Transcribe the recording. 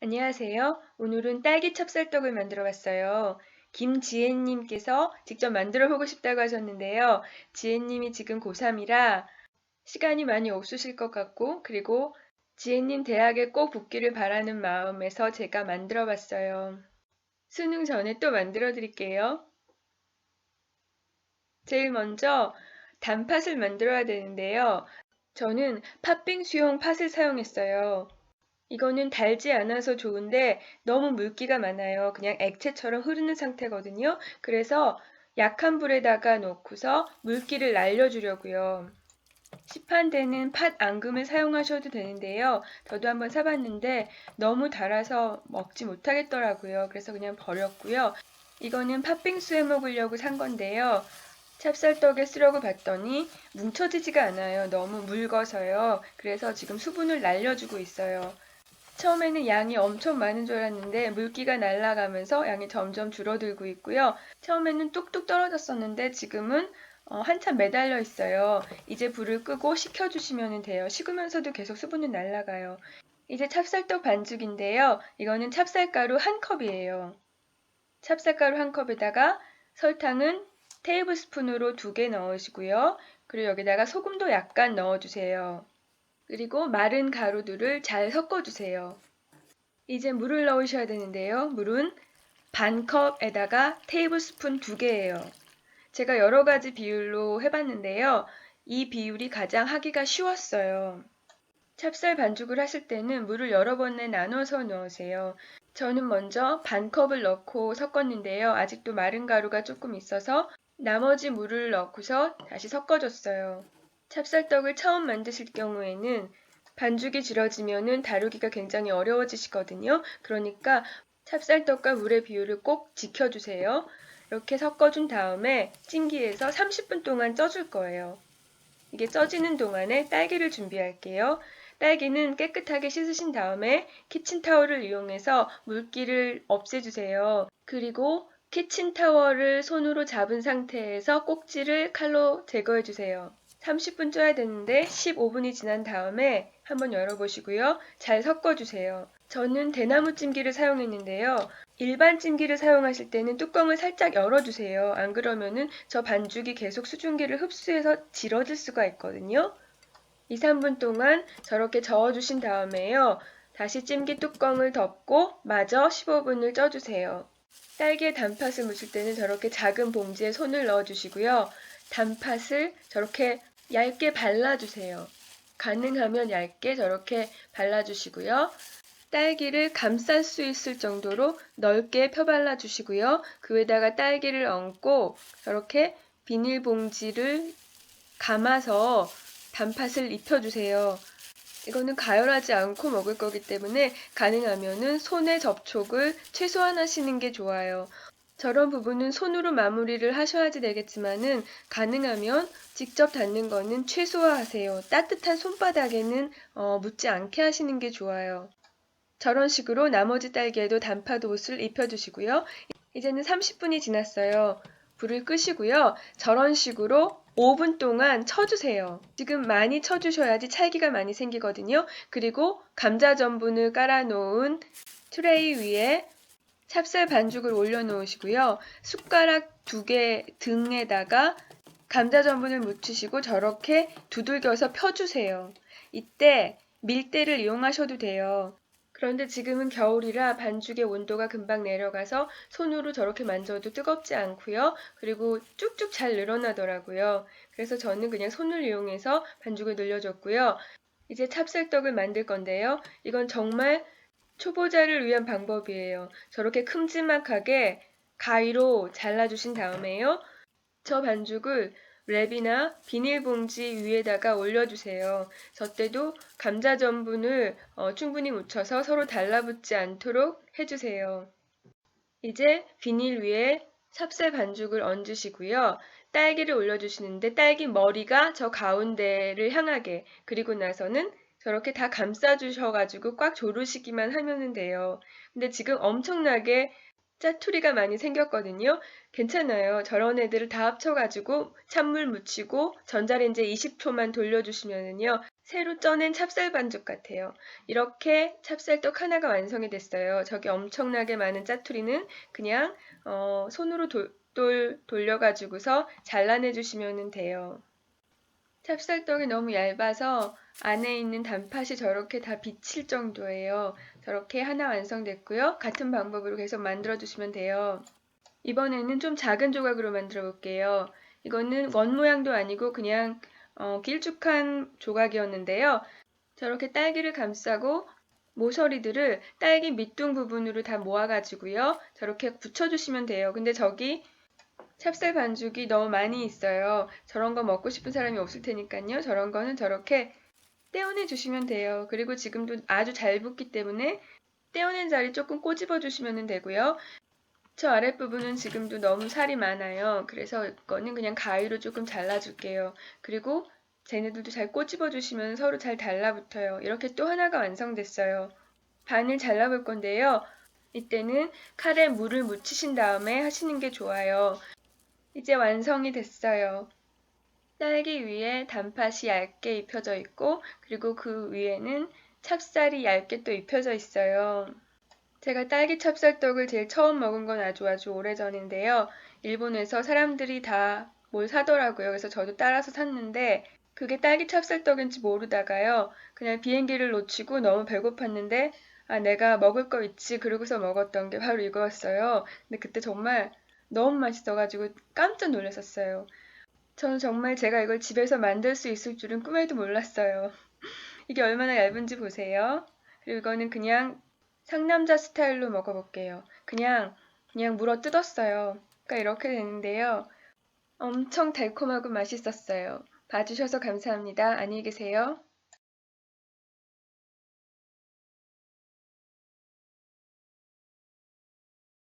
안녕하세요. 오늘은 딸기 찹쌀떡을 만들어 봤어요. 김지혜님께서 직접 만들어 보고 싶다고 하셨는데요. 지혜님이 지금 고3이라 시간이 많이 없으실 것 같고, 그리고 지혜님 대학에 꼭 붙기를 바라는 마음에서 제가 만들어 봤어요. 수능 전에 또 만들어 드릴게요. 제일 먼저 단팥을 만들어야 되는데요. 저는 팥빙수용 팥을 사용했어요. 이거는 달지 않아서 좋은데 너무 물기가 많아요. 그냥 액체처럼 흐르는 상태거든요. 그래서 약한 불에다가 놓고서 물기를 날려주려고요. 시판되는 팥 앙금을 사용하셔도 되는데요. 저도 한번 사봤는데 너무 달아서 먹지 못하겠더라고요. 그래서 그냥 버렸고요. 이거는 팥빙수에 먹으려고 산 건데요. 찹쌀떡에 쓰려고 봤더니 뭉쳐지지가 않아요. 너무 묽어서요. 그래서 지금 수분을 날려주고 있어요. 처음에는 양이 엄청 많은 줄 알았는데 물기가 날아가면서 양이 점점 줄어들고 있고요. 처음에는 뚝뚝 떨어졌었는데 지금은 어, 한참 매달려 있어요. 이제 불을 끄고 식혀주시면 돼요. 식으면서도 계속 수분은 날아가요. 이제 찹쌀떡 반죽인데요. 이거는 찹쌀가루 한 컵이에요. 찹쌀가루 한 컵에다가 설탕은 테이블 스푼으로 두 개 넣으시고요. 그리고 여기다가 소금도 약간 넣어주세요. 그리고 마른 가루들을 잘 섞어주세요. 이제 물을 넣으셔야 되는데요. 물은 반 컵에다가 테이블 스푼 두 개예요. 제가 여러 가지 비율로 해봤는데요. 이 비율이 가장 하기가 쉬웠어요. 찹쌀 반죽을 하실 때는 물을 여러 번에 나눠서 넣으세요. 저는 먼저 반 컵을 넣고 섞었는데요. 아직도 마른 가루가 조금 있어서 나머지 물을 넣고서 다시 섞어줬어요. 찹쌀떡을 처음 만드실 경우에는 반죽이 질어지면은 다루기가 굉장히 어려워지시거든요. 그러니까 찹쌀떡과 물의 비율을 꼭 지켜주세요. 이렇게 섞어준 다음에 찜기에서 30분 동안 쪄줄 거예요. 이게 쪄지는 동안에 딸기를 준비할게요. 딸기는 깨끗하게 씻으신 다음에 키친타월을 이용해서 물기를 없애주세요. 그리고 키친타월을 손으로 잡은 상태에서 꼭지를 칼로 제거해주세요. 30분 쪄야 되는데 15분이 지난 다음에 한번 열어보시고요. 잘 섞어주세요. 저는 대나무 찜기를 사용했는데요. 일반 찜기를 사용하실 때는 뚜껑을 살짝 열어주세요. 안 그러면은 저 반죽이 계속 수증기를 흡수해서 질어질 수가 있거든요. 2, 3분 동안 저렇게 저어주신 다음에요. 다시 찜기 뚜껑을 덮고 마저 15분을 쪄주세요. 딸기에 단팥을 묻힐 때는 저렇게 작은 봉지에 손을 넣어주시고요. 단팥을 저렇게 얇게 발라주세요. 가능하면 얇게 저렇게 발라주시고요. 딸기를 감쌀 수 있을 정도로 넓게 펴발라 주시고요. 그 위에다가 딸기를 얹고 저렇게 비닐봉지를 감아서 단팥을 입혀주세요. 이거는 가열하지 않고 먹을 거기 때문에 가능하면은 손의 접촉을 최소한 하시는 게 좋아요. 저런 부분은 손으로 마무리를 하셔야지 되겠지만은 가능하면 직접 닿는 거는 최소화하세요. 따뜻한 손바닥에는 어, 묻지 않게 하시는 게 좋아요. 저런 식으로 나머지 딸기에도 단팥 옷을 입혀주시고요. 이제는 30분이 지났어요. 불을 끄시고요. 저런 식으로 5분 동안 쳐주세요. 지금 많이 쳐주셔야지 찰기가 많이 생기거든요. 그리고 감자 전분을 깔아놓은 트레이 위에 찹쌀 반죽을 올려놓으시고요. 숟가락 두 개 등에다가 감자 전분을 묻히시고 저렇게 두들겨서 펴주세요. 이때 밀대를 이용하셔도 돼요. 그런데 지금은 겨울이라 반죽의 온도가 금방 내려가서 손으로 저렇게 만져도 뜨겁지 않고요. 그리고 쭉쭉 잘 늘어나더라고요. 그래서 저는 그냥 손을 이용해서 반죽을 늘려줬고요. 이제 찹쌀떡을 만들 건데요. 이건 정말 초보자를 위한 방법이에요. 저렇게 큼지막하게 가위로 잘라주신 다음에요. 저 반죽을 랩이나 비닐봉지 위에다가 올려주세요. 저 때도 감자 전분을 어, 충분히 묻혀서 서로 달라붙지 않도록 해주세요. 이제 비닐 위에 찹쌀 반죽을 얹으시고요. 딸기를 올려주시는데 딸기 머리가 저 가운데를 향하게 그리고 나서는 저렇게 다 감싸주셔가지고 꽉 조르시기만 하면 돼요. 근데 지금 엄청나게 짜투리가 많이 생겼거든요. 괜찮아요. 저런 애들을 다 합쳐가지고 찬물 묻히고 전자레인지에 20초만 돌려주시면은요. 새로 쪄낸 찹쌀 반죽 같아요. 이렇게 찹쌀떡 하나가 완성이 됐어요. 저기 엄청나게 많은 짜투리는 그냥 어, 손으로 돌돌 돌려가지고서 잘라내 주시면 돼요. 찹쌀떡이 너무 얇아서 안에 있는 단팥이 저렇게 다 비칠 정도예요. 저렇게 하나 완성됐고요. 같은 방법으로 계속 만들어 주시면 돼요. 이번에는 좀 작은 조각으로 만들어 볼게요. 이거는 원 모양도 아니고 그냥 어, 길쭉한 조각이었는데요. 저렇게 딸기를 감싸고 모서리들을 딸기 밑둥 부분으로 다 모아가지고요. 저렇게 붙여주시면 돼요. 근데 저기 찹쌀 반죽이 너무 많이 있어요. 저런 거 먹고 싶은 사람이 없을 테니까요. 저런 거는 저렇게 떼어내 주시면 돼요. 그리고 지금도 아주 잘 붙기 때문에 떼어낸 자리 조금 꼬집어 주시면 되고요. 저 아랫부분은 지금도 너무 살이 많아요. 그래서 이거는 그냥 가위로 조금 잘라줄게요. 그리고 쟤네들도 잘 꼬집어 주시면 서로 잘 달라붙어요. 이렇게 또 하나가 완성됐어요. 반을 잘라볼 건데요. 이때는 칼에 물을 묻히신 다음에 하시는 게 좋아요. 이제 완성이 됐어요. 딸기 위에 단팥이 얇게 입혀져 있고 그리고 그 위에는 찹쌀이 얇게 또 입혀져 있어요. 제가 딸기 찹쌀떡을 제일 처음 먹은 건 아주 아주 오래전인데요. 일본에서 사람들이 다 뭘 사더라고요. 그래서 저도 따라서 샀는데 그게 딸기 찹쌀떡인지 모르다가요. 그냥 비행기를 놓치고 너무 배고팠는데 아 내가 먹을 거 있지 그러고서 먹었던 게 바로 이거였어요. 근데 그때 정말 너무 맛있어가지고 깜짝 놀랐었어요. 저는 정말 제가 이걸 집에서 만들 수 있을 줄은 꿈에도 몰랐어요. 이게 얼마나 얇은지 보세요. 그리고 이거는 그냥 상남자 스타일로 먹어볼게요. 그냥 그냥 물어 뜯었어요. 그러니까 이렇게 되는데요. 엄청 달콤하고 맛있었어요. 봐주셔서 감사합니다. 안녕히 계세요.